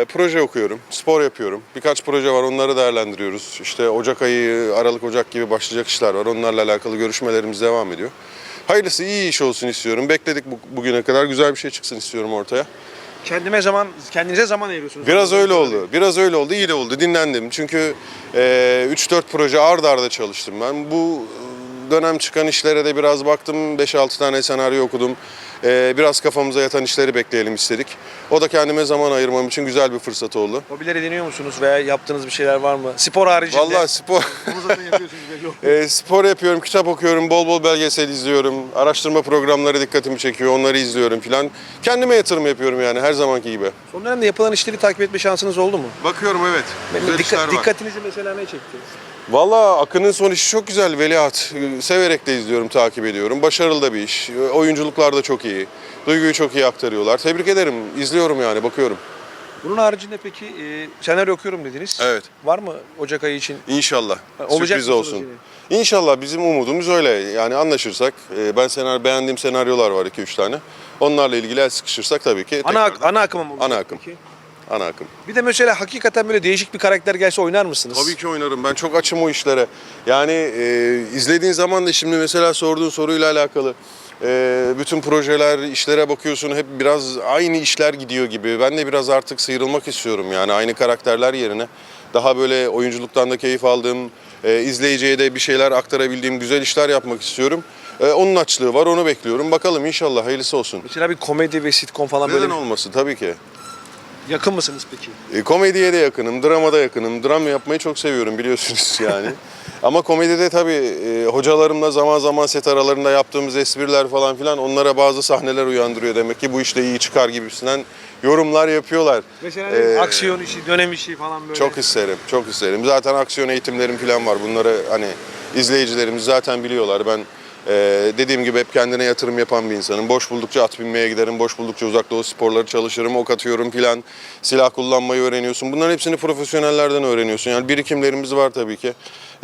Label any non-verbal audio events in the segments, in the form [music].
E, Proje okuyorum, spor yapıyorum. Birkaç proje var onları değerlendiriyoruz. İşte Ocak ayı, Aralık Ocak gibi başlayacak işler var. Onlarla alakalı görüşmelerimiz devam ediyor. Hayırlısı iyi iş olsun istiyorum. Bekledik bu- bugüne kadar güzel bir şey çıksın istiyorum ortaya. Kendime zaman, kendinize zaman ayırıyorsunuz. Biraz öyle oldu. Biraz öyle oldu. iyi de oldu. Dinlendim. Çünkü e, 3-4 proje ard arda çalıştım ben. Bu dönem çıkan işlere de biraz baktım. 5-6 tane senaryo okudum. E, biraz kafamıza yatan işleri bekleyelim istedik. O da kendime zaman ayırmam için güzel bir fırsat oldu. Hobiler ediniyor musunuz veya yaptığınız bir şeyler var mı? Spor haricinde. Vallahi spor [laughs] e, spor yapıyorum, kitap okuyorum, bol bol belgesel izliyorum. Araştırma programları dikkatimi çekiyor. Onları izliyorum filan. Kendime yatırım yapıyorum yani her zamanki gibi. Son dönemde yapılan işleri takip etme şansınız oldu mu? Bakıyorum evet. Güzel Dikkat- işler var. dikkatinizi mesela ne çekti? Valla Akın'ın son işi çok güzel Veliaht. Ee, Severek de izliyorum, takip ediyorum. Başarılı da bir iş. Oyunculuklar da çok iyi. Duyguyu çok iyi aktarıyorlar. Tebrik ederim. İzliyorum yani, bakıyorum. Bunun haricinde peki e, senaryo okuyorum dediniz. Evet. Var mı Ocak ayı için? İnşallah. Ha, olacak Sürpriz olsun. yine? İnşallah bizim umudumuz öyle. Yani anlaşırsak, e, ben senaryo beğendiğim senaryolar var 2-3 tane. Onlarla ilgili el sıkışırsak tabii ki. Ana, tekrardan- ana akıma mı Ana akım. peki? Ana akım. Bir de mesela hakikaten böyle değişik bir karakter gelse oynar mısınız? Tabii ki oynarım. Ben çok açım o işlere. Yani e, izlediğin zaman da şimdi mesela sorduğun soruyla alakalı e, bütün projeler, işlere bakıyorsun hep biraz aynı işler gidiyor gibi. Ben de biraz artık sıyrılmak istiyorum yani aynı karakterler yerine. Daha böyle oyunculuktan da keyif aldığım, e, izleyiciye de bir şeyler aktarabildiğim güzel işler yapmak istiyorum. E, onun açlığı var, onu bekliyorum. Bakalım inşallah hayırlısı olsun. Mesela bir komedi ve sitcom falan Neden böyle olmasın tabii ki. Yakın mısınız peki? E, komediye de yakınım, dramada yakınım. Dram yapmayı çok seviyorum biliyorsunuz [laughs] yani. Ama komedide tabii e, hocalarımla zaman zaman set aralarında yaptığımız espriler falan filan onlara bazı sahneler uyandırıyor. Demek ki bu işte iyi çıkar gibisinden yorumlar yapıyorlar. Mesela Ee, aksiyon işi, dönem işi falan böyle. Çok isterim, çok isterim. Zaten aksiyon eğitimlerim falan var. Bunları hani izleyicilerimiz zaten biliyorlar. Ben e, dediğim gibi hep kendine yatırım yapan bir insanım. Boş buldukça at binmeye giderim, boş buldukça uzak doğu sporları çalışırım, ok atıyorum filan. Silah kullanmayı öğreniyorsun. Bunların hepsini profesyonellerden öğreniyorsun. Yani birikimlerimiz var tabii ki.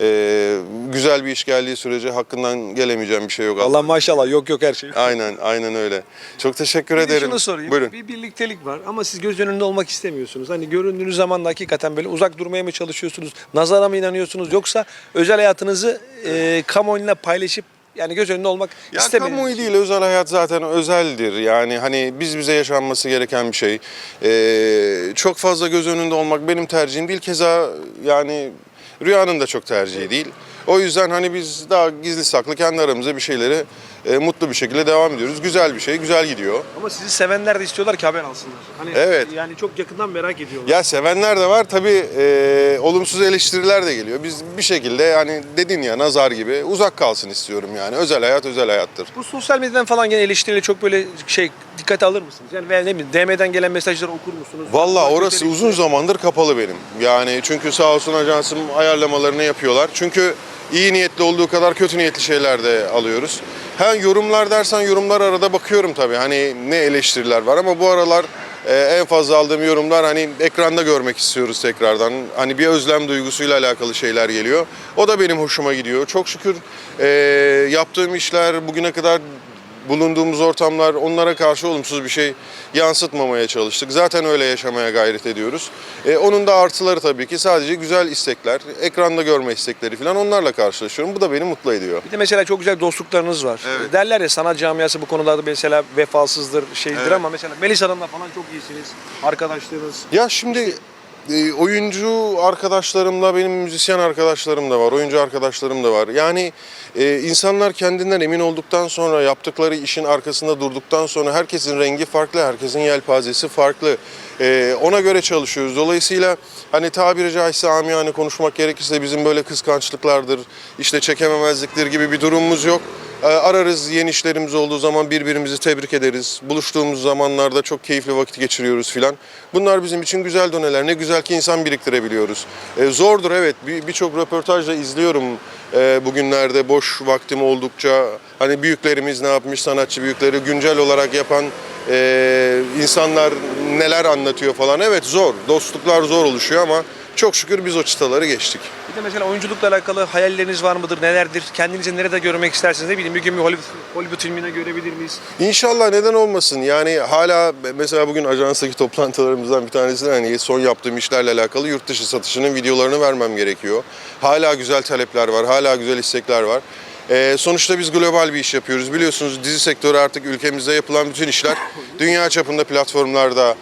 E, güzel bir iş geldiği sürece hakkından gelemeyeceğim bir şey yok. Allah maşallah yok yok her şey. Aynen, aynen öyle. Çok teşekkür Bir de ederim. şunu sorayım. Buyurun. Bir birliktelik var ama siz göz önünde olmak istemiyorsunuz. Hani göründüğünüz zaman da hakikaten böyle uzak durmaya mı çalışıyorsunuz? Nazara mı inanıyorsunuz? Yoksa özel hayatınızı e, kamuoyuyla paylaşıp yani göz önünde olmak Ya kamuoyu için. değil, özel hayat zaten özeldir. Yani hani biz bize yaşanması gereken bir şey. Ee, çok fazla göz önünde olmak benim tercihim değil. Keza yani Rüya'nın da çok tercihi değil. O yüzden hani biz daha gizli saklı kendi aramızda bir şeyleri e, mutlu bir şekilde devam ediyoruz. Güzel bir şey, güzel gidiyor. Ama sizi sevenler de istiyorlar ki haber alsınlar. Hani Evet. yani çok yakından merak ediyorlar. Ya sevenler de var tabii e, olumsuz eleştiriler de geliyor. Biz bir şekilde hani dedin ya nazar gibi uzak kalsın istiyorum yani. Özel hayat özel hayattır. Bu sosyal medyadan falan gelen eleştirileri çok böyle şey dikkate alır mısınız? Yani veya ne bileyim DM'den gelen mesajları okur musunuz? Vallahi Çok orası uzun zamandır kapalı benim. Yani çünkü sağ olsun ajansım ayarlamalarını yapıyorlar. Çünkü iyi niyetli olduğu kadar kötü niyetli şeyler de alıyoruz. Ha yorumlar dersen yorumlar arada bakıyorum tabii. Hani ne eleştiriler var ama bu aralar e, en fazla aldığım yorumlar hani ekranda görmek istiyoruz tekrardan. Hani bir özlem duygusuyla alakalı şeyler geliyor. O da benim hoşuma gidiyor. Çok şükür e, yaptığım işler bugüne kadar bulunduğumuz ortamlar onlara karşı olumsuz bir şey yansıtmamaya çalıştık. Zaten öyle yaşamaya gayret ediyoruz. E, onun da artıları tabii ki sadece güzel istekler, ekranda görme istekleri falan onlarla karşılaşıyorum. Bu da beni mutlu ediyor. Bir de mesela çok güzel dostluklarınız var. Evet. Derler ya sanat camiası bu konularda mesela vefasızdır, şeydir Evet. ama mesela Melis Hanım'la falan çok iyisiniz. Arkadaşlığınız. Ya şimdi e, oyuncu arkadaşlarımla benim müzisyen arkadaşlarım da var, oyuncu arkadaşlarım da var. Yani e, insanlar kendinden emin olduktan sonra yaptıkları işin arkasında durduktan sonra herkesin rengi farklı, herkesin yelpazesi farklı. E, ona göre çalışıyoruz. Dolayısıyla hani tabiri caizse amiyane konuşmak gerekirse bizim böyle kıskançlıklardır, işte çekememezliktir gibi bir durumumuz yok. E, Ararız yeni işlerimiz olduğu zaman birbirimizi tebrik ederiz. Buluştuğumuz zamanlarda çok keyifli vakit geçiriyoruz filan. Bunlar bizim için güzel doneler. Ne güzel ki insan biriktirebiliyoruz. E, zordur evet. Bir- Birçok röportajda izliyorum e, bugünlerde boş vaktim oldukça. Hani büyüklerimiz ne yapmış, sanatçı büyükleri güncel olarak yapan e, insanlar neler anlatıyor falan. Evet zor. Dostluklar zor oluşuyor ama çok şükür biz o çıtaları geçtik. Bir de mesela oyunculukla alakalı hayalleriniz var mıdır? Nelerdir? Kendinizi nerede görmek istersiniz? Ne bileyim bir gün bir Hollywood, Hollywood filmine görebilir miyiz? İnşallah neden olmasın. Yani hala mesela bugün ajanstaki toplantılarımızdan bir tanesi de hani son yaptığım işlerle alakalı yurt dışı satışının videolarını vermem gerekiyor. Hala güzel talepler var, hala güzel istekler var. Ee, sonuçta biz global bir iş yapıyoruz. Biliyorsunuz dizi sektörü artık ülkemizde yapılan bütün işler dünya çapında platformlarda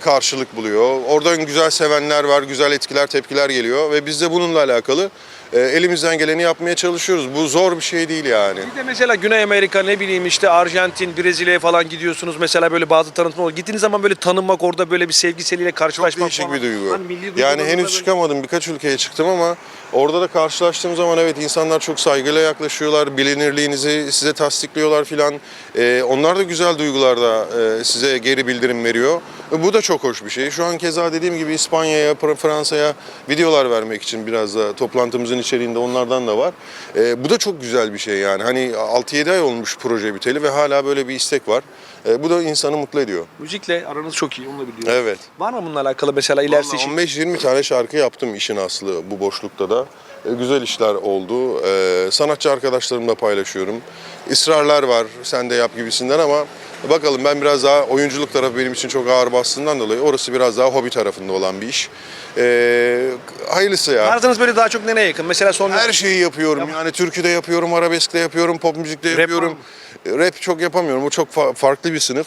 karşılık buluyor. Oradan güzel sevenler var, güzel etkiler, tepkiler geliyor ve biz de bununla alakalı e, elimizden geleni yapmaya çalışıyoruz. Bu zor bir şey değil yani. Bir de mesela Güney Amerika ne bileyim işte Arjantin, Brezilya'ya falan gidiyorsunuz. Mesela böyle bazı tanıtım olur. Gittiğiniz zaman böyle tanınmak orada böyle bir sevgiseliyle Çok karşılaşmak değişik falan. bir duygu. Hani milli yani henüz böyle- çıkamadım. Birkaç ülkeye çıktım ama orada da karşılaştığım zaman evet insanlar çok saygıyla yaklaşıyorlar. Bilinirliğinizi size tasdikliyorlar filan. Ee, onlar da güzel duygularda e, size geri bildirim veriyor. E, bu da çok hoş bir şey. Şu an keza dediğim gibi İspanya'ya, Fra- Fransa'ya videolar vermek için biraz da toplantımızın içeriğinde onlardan da var. E, bu da çok güzel bir şey yani. Hani 6-7 ay olmuş proje biteli ve hala böyle bir istek var. E, bu da insanı mutlu ediyor. Müzikle aranız çok iyi onu da biliyorum. Evet. Var mı bununla alakalı mesela ilerisi için? Vallahi 15-20 tane şarkı yaptım işin aslı bu boşlukta da. E, Güzel işler oldu. E, sanatçı arkadaşlarımla paylaşıyorum. İsrarlar var sen de yap gibisinden ama bakalım ben biraz daha oyunculuk tarafı benim için çok ağır bastığından dolayı orası biraz daha hobi tarafında olan bir iş. E, hayırlısı ya. Tarzınız böyle daha çok nereye yakın? Mesela son Her şeyi yapıyorum. Yani türkü de yapıyorum, arabesk de yapıyorum, pop müzik de Rap yapıyorum. Rap çok yapamıyorum. O çok fa- farklı bir sınıf.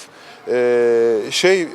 Ee, şey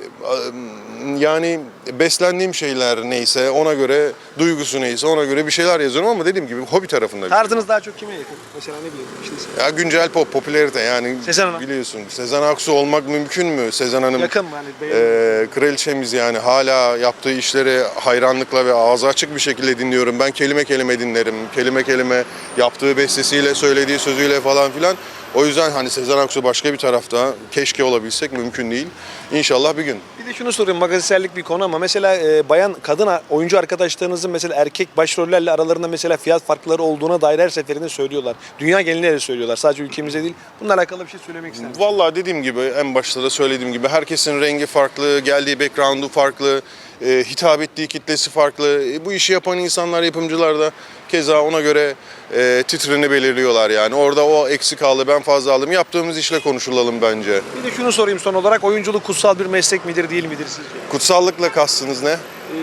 yani beslendiğim şeyler neyse ona göre duygusu neyse ona göre bir şeyler yazıyorum ama dediğim gibi hobi tarafında. şey. tarzınız daha çok kime yakın? Mesela ne bileyim işte Ya güncel pop, popülerite yani Sezen Hanım. biliyorsun. Sezen Aksu olmak mümkün mü? Sezen Hanım yakın mı? Hani ee, kraliçemiz yani hala yaptığı işleri hayranlıkla ve ağzı açık bir şekilde dinliyorum. Ben kelime kelime dinlerim. Kelime kelime yaptığı bestesiyle, söylediği sözüyle falan filan. O yüzden hani Sezen Aksu başka bir tarafta keşke olabilsek mümkün değil. İnşallah bir gün. Bir de şunu sorayım magazinsellik bir konu ama mesela e, bayan kadın oyuncu arkadaşlarınızın mesela erkek başrollerle aralarında mesela fiyat farkları olduğuna dair her seferinde söylüyorlar. Dünya genelinde de söylüyorlar. Sadece ülkemizde değil. Bununla alakalı bir şey söylemek ister misiniz? Vallahi dediğim gibi en başta da söylediğim gibi herkesin rengi farklı, geldiği background'u farklı, e, hitap ettiği kitlesi farklı. E, bu işi yapan insanlar, yapımcılar da keza ona göre e, titrini belirliyorlar yani. Orada o eksik aldı, ben fazla aldım. Yaptığımız işle konuşulalım bence. Bir de şunu sorayım son olarak oyunculuk kutsal bir meslek midir değil midir sizce? Kutsallıkla kastınız ne?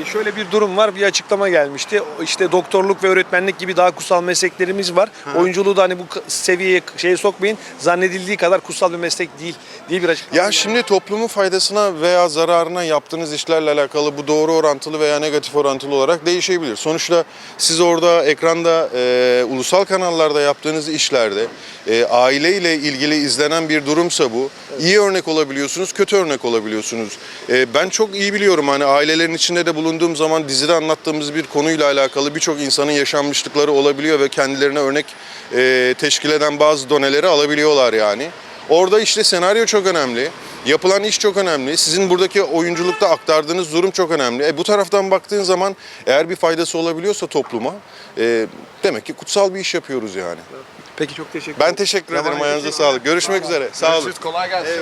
Şöyle bir durum var, bir açıklama gelmişti. İşte doktorluk ve öğretmenlik gibi daha kutsal mesleklerimiz var. Oyunculuğu da hani bu seviyeye, şeye sokmayın. Zannedildiği kadar kutsal bir meslek değil diye bir açıklama. Ya şimdi toplumun faydasına veya zararına yaptığınız işlerle alakalı bu doğru orantılı veya negatif orantılı olarak değişebilir. Sonuçta siz orada ekranda e, ulusal kanallarda yaptığınız işlerde e, aileyle ilgili izlenen bir durumsa bu iyi örnek olabiliyorsunuz, kötü örnek olabiliyorsunuz. E, ben çok iyi biliyorum hani ailelerin içinde de bulunduğum zaman dizide anlattığımız bir konuyla alakalı birçok insanın yaşanmışlıkları olabiliyor ve kendilerine örnek e, teşkil eden bazı doneleri alabiliyorlar yani. Orada işte senaryo çok önemli. Yapılan iş çok önemli. Sizin buradaki oyunculukta aktardığınız durum çok önemli. E, bu taraftan baktığın zaman eğer bir faydası olabiliyorsa topluma e, demek ki kutsal bir iş yapıyoruz yani. Peki çok teşekkür Ben teşekkür ederim. Ayağınıza sağlık. Görüşmek üzere. Sağ olun. Kolay gelsin.